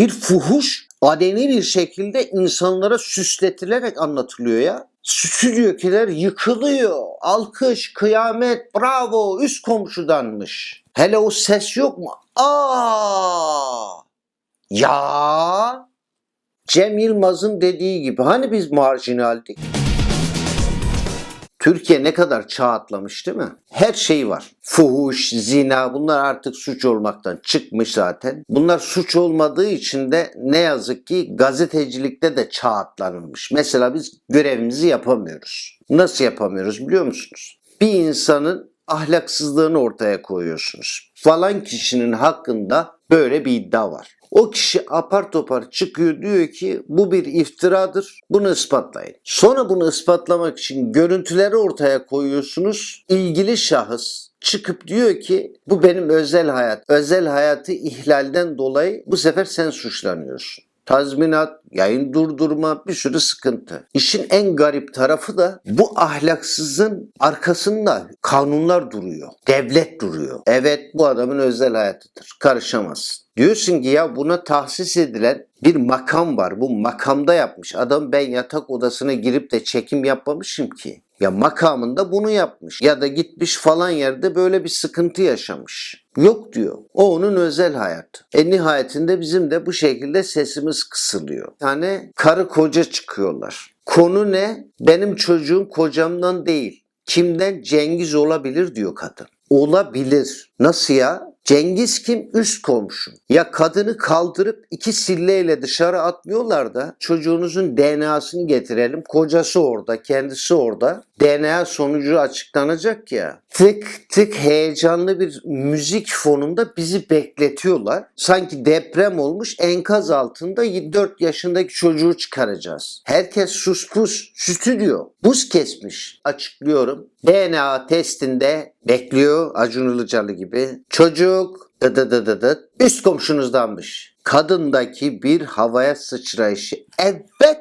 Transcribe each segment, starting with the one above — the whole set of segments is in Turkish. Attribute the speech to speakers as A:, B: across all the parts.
A: bir fuhuş adeni bir şekilde insanlara süsletilerek anlatılıyor ya. Stüdyokiler yıkılıyor. Alkış, kıyamet, bravo, üst komşudanmış. Hele o ses yok mu? Aa! Ya! Cem Yılmaz'ın dediği gibi hani biz marjinaldik? Türkiye ne kadar çağ atlamış değil mi? Her şey var. Fuhuş, zina bunlar artık suç olmaktan çıkmış zaten. Bunlar suç olmadığı için de ne yazık ki gazetecilikte de çağ atlanılmış. Mesela biz görevimizi yapamıyoruz. Nasıl yapamıyoruz biliyor musunuz? Bir insanın ahlaksızlığını ortaya koyuyorsunuz. Falan kişinin hakkında böyle bir iddia var. O kişi apar topar çıkıyor diyor ki bu bir iftiradır. Bunu ispatlayın. Sonra bunu ispatlamak için görüntüleri ortaya koyuyorsunuz. İlgili şahıs çıkıp diyor ki bu benim özel hayat. Özel hayatı ihlalden dolayı bu sefer sen suçlanıyorsun tazminat, yayın durdurma bir sürü sıkıntı. İşin en garip tarafı da bu ahlaksızın arkasında kanunlar duruyor. Devlet duruyor. Evet bu adamın özel hayatıdır. Karışamazsın. Diyorsun ki ya buna tahsis edilen bir makam var. Bu makamda yapmış. Adam ben yatak odasına girip de çekim yapmamışım ki. Ya makamında bunu yapmış. Ya da gitmiş falan yerde böyle bir sıkıntı yaşamış. Yok diyor. O onun özel hayatı. E nihayetinde bizim de bu şekilde sesimiz kısılıyor. Yani karı koca çıkıyorlar. Konu ne? Benim çocuğum kocamdan değil. Kimden? Cengiz olabilir diyor kadın. Olabilir. Nasıl ya? Cengiz kim? Üst komşu. Ya kadını kaldırıp iki silleyle dışarı atmıyorlar da çocuğunuzun DNA'sını getirelim. Kocası orada, kendisi orada. DNA sonucu açıklanacak ya. Tık tık heyecanlı bir müzik fonunda bizi bekletiyorlar. Sanki deprem olmuş enkaz altında 4 yaşındaki çocuğu çıkaracağız. Herkes sus pus stüdyo. Buz kesmiş. Açıklıyorum. DNA testinde bekliyor Acun Ilıcalı gibi. Çocuk dı dı dı dı üst komşunuzdanmış. Kadındaki bir havaya sıçrayışı. Evet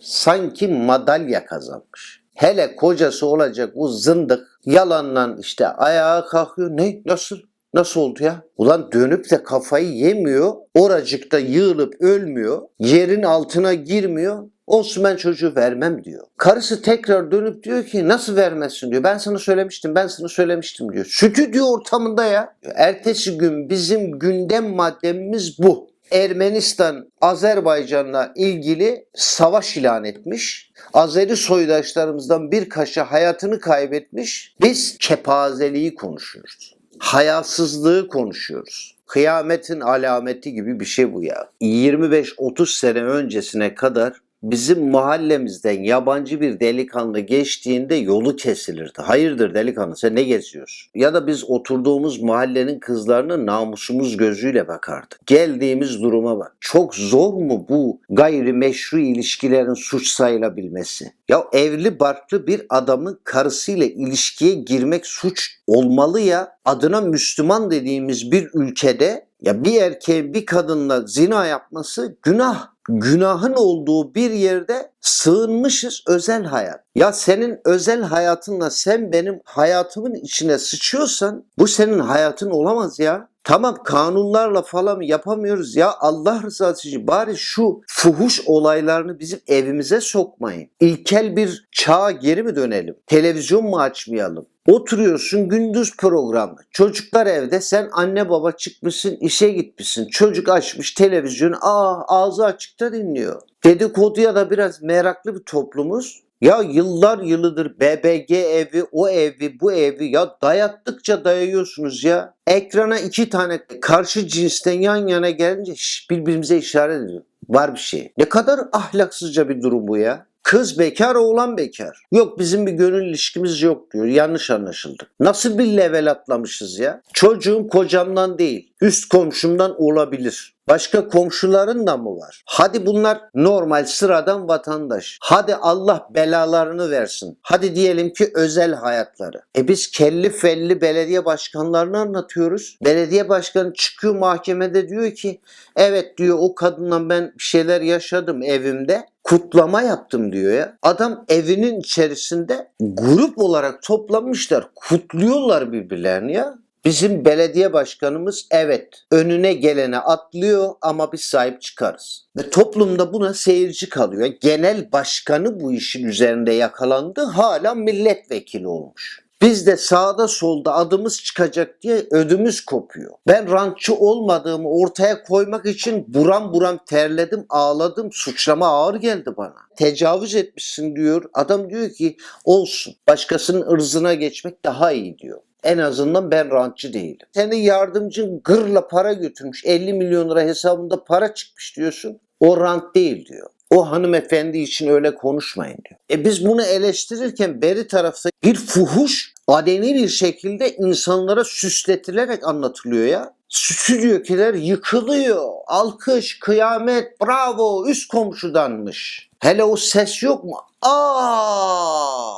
A: sanki madalya kazanmış. Hele kocası olacak o zındık yalandan işte ayağa kalkıyor. Ne? Nasıl? Nasıl oldu ya? Ulan dönüp de kafayı yemiyor. Oracıkta yığılıp ölmüyor. Yerin altına girmiyor. Olsun ben çocuğu vermem diyor. Karısı tekrar dönüp diyor ki nasıl vermezsin diyor. Ben sana söylemiştim ben sana söylemiştim diyor. Stüdyo ortamında ya. Ertesi gün bizim gündem maddemiz bu. Ermenistan Azerbaycan'la ilgili savaş ilan etmiş. Azeri soydaşlarımızdan bir kaşı hayatını kaybetmiş. Biz kepazeliği konuşuyoruz. Hayasızlığı konuşuyoruz. Kıyametin alameti gibi bir şey bu ya. 25-30 sene öncesine kadar bizim mahallemizden yabancı bir delikanlı geçtiğinde yolu kesilirdi. Hayırdır delikanlı sen ne geziyorsun? Ya da biz oturduğumuz mahallenin kızlarına namusumuz gözüyle bakardık. Geldiğimiz duruma bak. Çok zor mu bu gayrimeşru ilişkilerin suç sayılabilmesi? Ya evli barklı bir adamın karısıyla ilişkiye girmek suç olmalı ya. Adına Müslüman dediğimiz bir ülkede ya bir erkeğin bir kadınla zina yapması günah günahın olduğu bir yerde sığınmışız özel hayat. Ya senin özel hayatınla sen benim hayatımın içine sıçıyorsan bu senin hayatın olamaz ya. Tamam kanunlarla falan yapamıyoruz ya Allah rızası için bari şu fuhuş olaylarını bizim evimize sokmayın. İlkel bir çağa geri mi dönelim? Televizyon mu açmayalım? Oturuyorsun gündüz programı. Çocuklar evde sen anne baba çıkmışsın işe gitmişsin. Çocuk açmış televizyonu aa ağzı açıkta dinliyor. Dedikoduya da biraz meraklı bir toplumuz. Ya yıllar yılıdır BBG evi, o evi, bu evi ya dayattıkça dayıyorsunuz ya. Ekrana iki tane karşı cinsten yan yana gelince birbirimize işaret ediyor. Var bir şey. Ne kadar ahlaksızca bir durum bu ya. Kız bekar, oğlan bekar. Yok bizim bir gönül ilişkimiz yok diyor. Yanlış anlaşıldı. Nasıl bir level atlamışız ya? Çocuğum kocamdan değil, üst komşumdan olabilir. Başka komşuların da mı var? Hadi bunlar normal sıradan vatandaş. Hadi Allah belalarını versin. Hadi diyelim ki özel hayatları. E biz kelli felli belediye başkanlarını anlatıyoruz. Belediye başkanı çıkıyor mahkemede diyor ki evet diyor o kadınla ben bir şeyler yaşadım evimde kutlama yaptım diyor ya. Adam evinin içerisinde grup olarak toplanmışlar. Kutluyorlar birbirlerini ya. Bizim belediye başkanımız evet önüne gelene atlıyor ama biz sahip çıkarız. Ve toplumda buna seyirci kalıyor. Genel başkanı bu işin üzerinde yakalandı hala milletvekili olmuş. Biz de sağda solda adımız çıkacak diye ödümüz kopuyor. Ben rantçı olmadığımı ortaya koymak için buram buram terledim, ağladım. Suçlama ağır geldi bana. Tecavüz etmişsin diyor. Adam diyor ki olsun. Başkasının ırzına geçmek daha iyi diyor. En azından ben rantçı değilim. Senin yardımcın gırla para götürmüş. 50 milyon lira hesabında para çıkmış diyorsun. O rant değil diyor. O hanımefendi için öyle konuşmayın diyor. E biz bunu eleştirirken beri tarafta bir fuhuş adeni bir şekilde insanlara süsletilerek anlatılıyor ya. Stüdyokiler yıkılıyor. Alkış, kıyamet, bravo, üst komşudanmış. Hele o ses yok mu? Aa!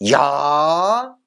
A: Ya!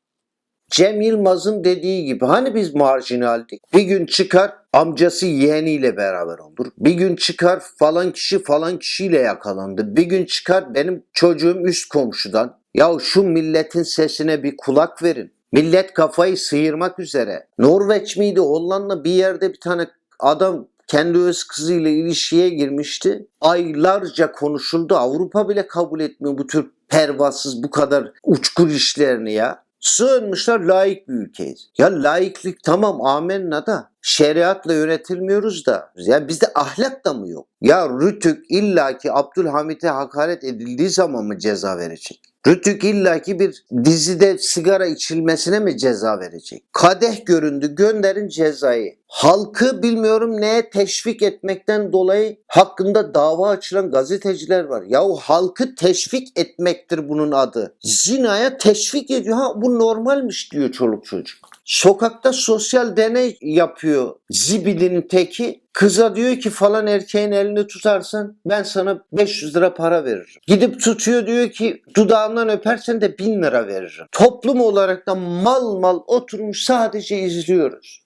A: Cem Yılmaz'ın dediği gibi hani biz marjinaldik? Bir gün çıkar amcası yeğeniyle beraber olur. Bir gün çıkar falan kişi falan kişiyle yakalandı. Bir gün çıkar benim çocuğum üst komşudan. Ya şu milletin sesine bir kulak verin. Millet kafayı sıyırmak üzere. Norveç miydi Hollanda bir yerde bir tane adam kendi öz kızıyla ilişkiye girmişti. Aylarca konuşuldu. Avrupa bile kabul etmiyor bu tür pervasız bu kadar uçkur işlerini ya. Sığınmışlar laik bir ülkeyiz. Ya laiklik tamam amenna da şeriatla yönetilmiyoruz da. Ya bizde ahlak da mı yok? Ya Rütük illaki Abdülhamit'e hakaret edildiği zaman mı ceza verecek? Rütük illaki bir dizide sigara içilmesine mi ceza verecek? Kadeh göründü gönderin cezayı. Halkı bilmiyorum neye teşvik etmekten dolayı hakkında dava açılan gazeteciler var. Yahu halkı teşvik etmektir bunun adı. Zinaya teşvik ediyor. Ha bu normalmiş diyor çoluk çocuk. Sokakta sosyal deney yapıyor zibidinin teki. Kıza diyor ki falan erkeğin elini tutarsan ben sana 500 lira para veririm. Gidip tutuyor diyor ki dudağından öpersen de 1000 lira veririm. Toplum olarak da mal mal oturmuş sadece izliyoruz.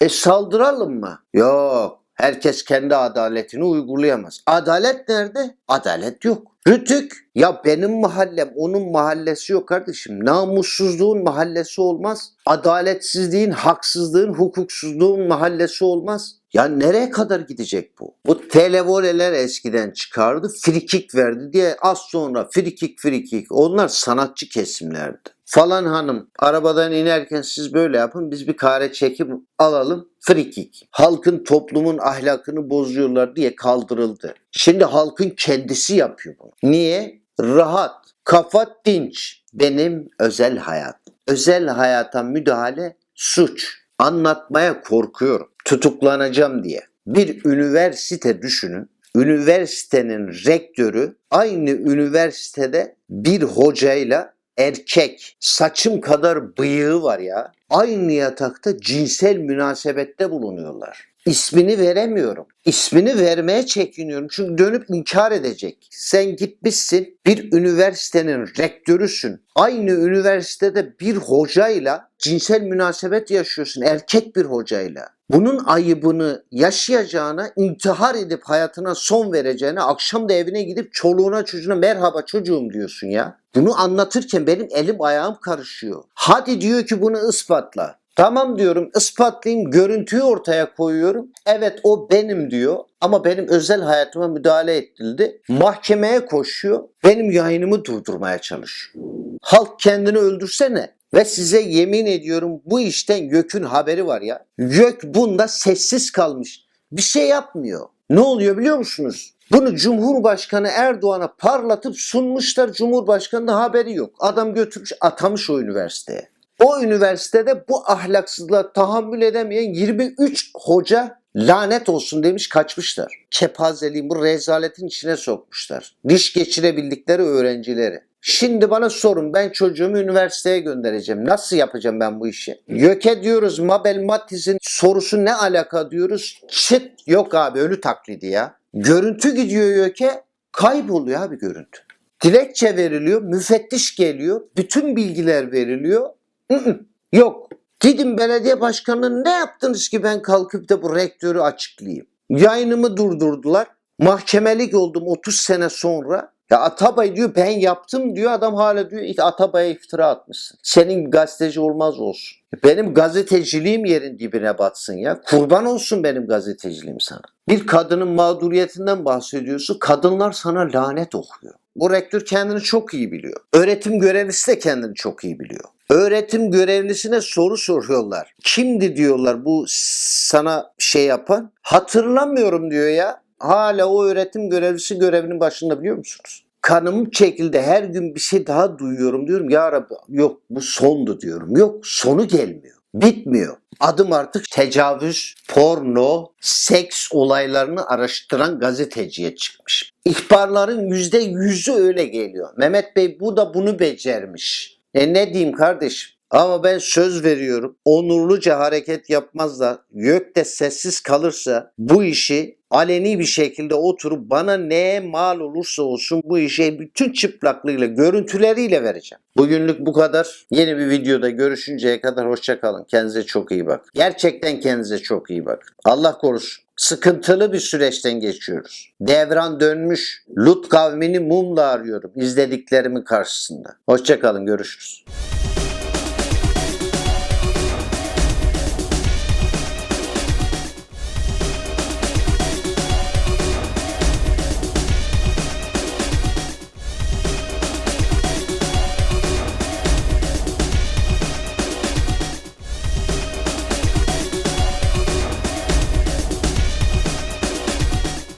A: E saldıralım mı? Yok. Herkes kendi adaletini uygulayamaz. Adalet nerede? Adalet yok. Rütük ya benim mahallem onun mahallesi yok kardeşim. Namussuzluğun mahallesi olmaz. Adaletsizliğin, haksızlığın, hukuksuzluğun mahallesi olmaz. Ya nereye kadar gidecek bu? Bu televoleler eskiden çıkardı, frikik verdi diye az sonra frikik frikik. Onlar sanatçı kesimlerdi. Falan hanım arabadan inerken siz böyle yapın biz bir kare çekip alalım frikik. Halkın toplumun ahlakını bozuyorlar diye kaldırıldı. Şimdi halkın kendisi yapıyor bunu. Niye? Rahat, kafa dinç. Benim özel hayat. Özel hayata müdahale suç. Anlatmaya korkuyorum. Tutuklanacağım diye. Bir üniversite düşünün. Üniversitenin rektörü aynı üniversitede bir hocayla erkek saçım kadar bıyığı var ya. Aynı yatakta cinsel münasebette bulunuyorlar. İsmini veremiyorum. İsmini vermeye çekiniyorum. Çünkü dönüp inkar edecek. Sen gitmişsin bir üniversitenin rektörüsün. Aynı üniversitede bir hocayla cinsel münasebet yaşıyorsun. Erkek bir hocayla. Bunun ayıbını yaşayacağına, intihar edip hayatına son vereceğine, akşam da evine gidip çoluğuna çocuğuna merhaba çocuğum diyorsun ya. Bunu anlatırken benim elim ayağım karışıyor. Hadi diyor ki bunu ispatla. Tamam diyorum ispatlayayım görüntüyü ortaya koyuyorum. Evet o benim diyor ama benim özel hayatıma müdahale edildi. Mahkemeye koşuyor. Benim yayınımı durdurmaya çalışıyor. Halk kendini öldürsene. Ve size yemin ediyorum bu işten YÖK'ün haberi var ya. YÖK bunda sessiz kalmış. Bir şey yapmıyor. Ne oluyor biliyor musunuz? Bunu Cumhurbaşkanı Erdoğan'a parlatıp sunmuşlar. Cumhurbaşkanı'nın haberi yok. Adam götürmüş atamış o üniversiteye. O üniversitede bu ahlaksızlığa tahammül edemeyen 23 hoca lanet olsun demiş kaçmışlar. Kepazeliğin bu rezaletin içine sokmuşlar. Diş geçirebildikleri öğrencileri. Şimdi bana sorun ben çocuğumu üniversiteye göndereceğim. Nasıl yapacağım ben bu işi? YÖK'e diyoruz Mabel Matiz'in sorusu ne alaka diyoruz. Çıt yok abi ölü taklidi ya. Görüntü gidiyor YÖK'e kayboluyor abi görüntü. Dilekçe veriliyor, müfettiş geliyor, bütün bilgiler veriliyor. Yok. Dedim belediye başkanı ne yaptınız ki ben kalkıp da bu rektörü açıklayayım. Yayınımı durdurdular. Mahkemelik oldum 30 sene sonra. Ya Atabay diyor ben yaptım diyor adam hala diyor "İt- Atabay'a iftira atmışsın. Senin gazeteci olmaz olsun. Benim gazeteciliğim yerin dibine batsın ya. Kurban olsun benim gazeteciliğim sana. Bir kadının mağduriyetinden bahsediyorsun. Kadınlar sana lanet okuyor. Bu rektör kendini çok iyi biliyor. Öğretim görevlisi de kendini çok iyi biliyor. Öğretim görevlisine soru soruyorlar. Kimdi diyorlar bu sana şey yapan? Hatırlamıyorum diyor ya. Hala o öğretim görevlisi görevinin başında biliyor musunuz? Kanım çekildi her gün bir şey daha duyuyorum diyorum. Ya Rabbi yok bu sondu diyorum. Yok sonu gelmiyor. Bitmiyor. Adım artık tecavüz, porno, seks olaylarını araştıran gazeteciye çıkmış. İhbarların yüzde yüzü öyle geliyor. Mehmet Bey bu da bunu becermiş. E ne diyeyim kardeşim? Ama ben söz veriyorum. Onurluca hareket yapmaz da YÖK de sessiz kalırsa bu işi aleni bir şekilde oturup bana neye mal olursa olsun bu işe bütün çıplaklığıyla, görüntüleriyle vereceğim. Bugünlük bu kadar. Yeni bir videoda görüşünceye kadar hoşça kalın. Kendinize çok iyi bakın. Gerçekten kendinize çok iyi bakın. Allah korusun. Sıkıntılı bir süreçten geçiyoruz. Devran dönmüş. Lut kavmini mumla arıyorum izlediklerimin karşısında. Hoşça kalın. Görüşürüz.